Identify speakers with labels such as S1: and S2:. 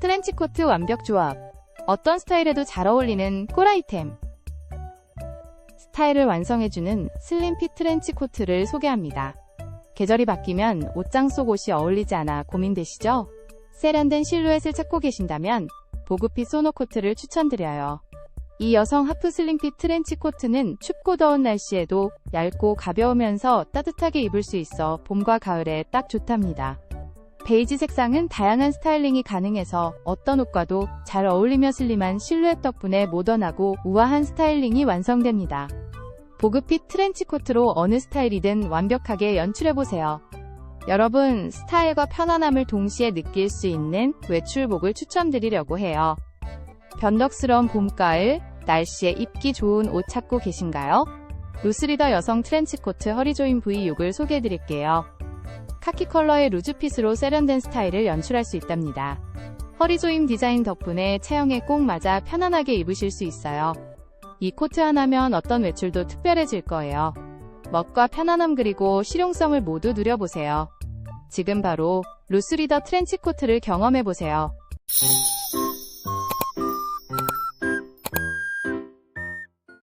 S1: 트렌치코트 완벽 조합. 어떤 스타일에도 잘 어울리는 꿀 아이템. 스타일을 완성해주는 슬림핏 트렌치코트를 소개합니다. 계절이 바뀌면 옷장 속 옷이 어울리지 않아 고민되시죠? 세련된 실루엣을 찾고 계신다면 보급핏 소노코트를 추천드려요. 이 여성 하프 슬림핏 트렌치 코트는 춥고 더운 날씨에도 얇고 가벼우면서 따뜻하게 입을 수 있어 봄과 가을에 딱 좋답니다. 베이지 색상은 다양한 스타일링이 가능해서 어떤 옷과도 잘 어울리며 슬림한 실루엣 덕분에 모던하고 우아한 스타일링이 완성됩니다. 보급핏 트렌치 코트로 어느 스타일이든 완벽하게 연출해보세요. 여러분, 스타일과 편안함을 동시에 느낄 수 있는 외출복을 추천드리려고 해요. 변덕스러운 봄 가을, 날씨에 입기 좋은 옷 찾고 계신가요? 루스리더 여성 트렌치코트 허리 조인 V6을 소개해드릴게요. 카키 컬러의 루즈핏으로 세련된 스타일을 연출할 수 있답니다. 허리 조임 디자인 덕분에 체형에 꼭 맞아 편안하게 입으실 수 있어요. 이 코트 하나면 어떤 외출도 특별해질 거예요. 멋과 편안함 그리고 실용성을 모두 누려보세요. 지금 바로 루스리더 트렌치 코트를 경험해보세요.